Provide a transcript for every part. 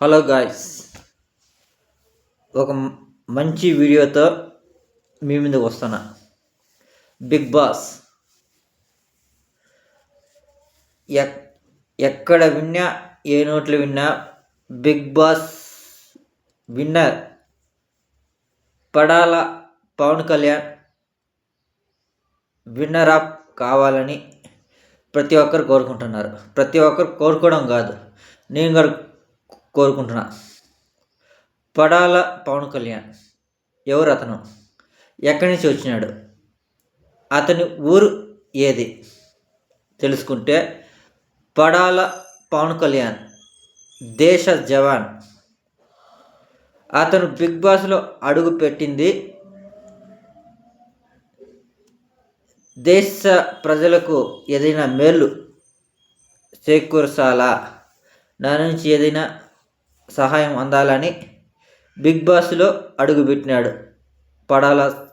Hello guys ఒక మంచి వీడియోతో మీ ముందుకు వస్తున్నా. బిగ్ బాస్ ఎక్ ఎక్కడ విన్నా ఏ నోట్లు విన్నా Big Boss winner Padala Pavan Kalyan winner of కావాలని ప్రతి ఒక్కరు కోరుకుంటున్నారు. ప్రతి ఒక్కరు కోరుకోవడం కాదు. నేను కూడా కోరుకుంటున్నా. పడాల పవన్ కళ్యాణ్ ఎవరు అతను? ఎక్కడి నుంచి వచ్చినాడు? అతని ఊరు ఏది? తెలుసుకుంటే పడాల పవన్ కళ్యాణ్ దేశ జవాన్. అతను బిగ్ బాస్లో అడుగు పెట్టింది దేశ ప్రజలకు ఏదైనా మేలు చేకూర్చాలా నా నుంచి ఏదైనా సహాయం అందాలని బిగ్ బాస్లో అడుగుపెట్టినాడు పడాల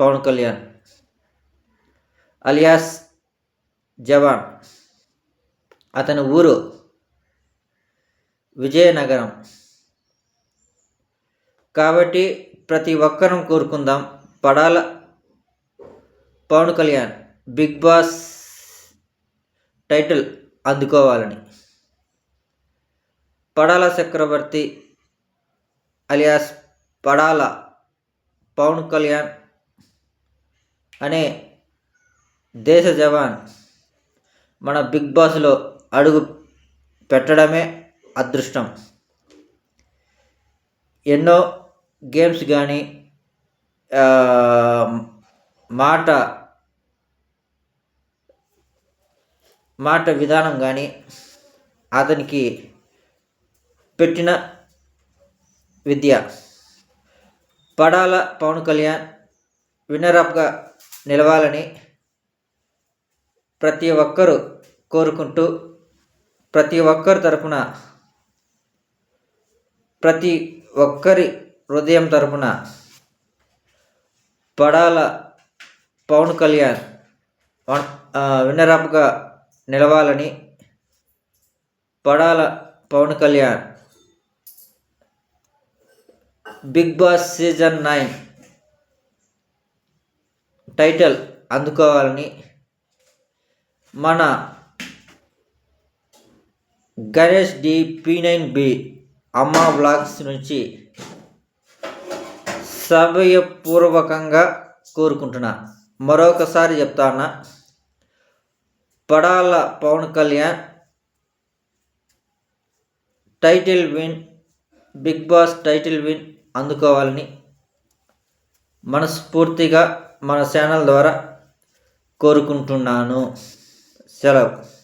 పవన్ కళ్యాణ్. అలియాస్ జవాన్. అతని ఊరు విజయనగరం. కాబట్టి ప్రతి ఒక్కరం కోరుకుందాం Padala Pavan Kalyan Big Boss title అందుకోవాలని. Padala Chakravarthi alias Padala Pavan Kalyan అనే దేశ జవాన్ మన బిగ్ బాస్లో అడుగు పెట్టడమే అదృష్టం. ఎన్నో గేమ్స్ కానీ మాట మాట విధానం కానీ అతనికి పెట్టిన విద్య. పడాల పవన్ కళ్యాణ్ విన్నరప్గా నిలవాలని ప్రతి ఒక్కరూ కోరుకుంటూ ప్రతి ఒక్కరి తరపున ప్రతి ఒక్కరి హృదయం తరపున పడాల పవన్ కళ్యాణ్ విన్నరప్గా నిలవాలని Padala Pavan Kalyan Big Boss season nine title అందుకోవాలని మన Ganesh D P nine B అమ్మ బ్లాగ్స్ నుంచి సభయపూర్వకంగా కోరుకుంటున్నా. మరొకసారి చెప్తానా Padala Pavan Kalyan title win Big Boss title win అందుకోవాలని మనస్ఫూర్తిగా మన ఛానల్ ద్వారా కోరుకుంటున్నాను. సెలవు.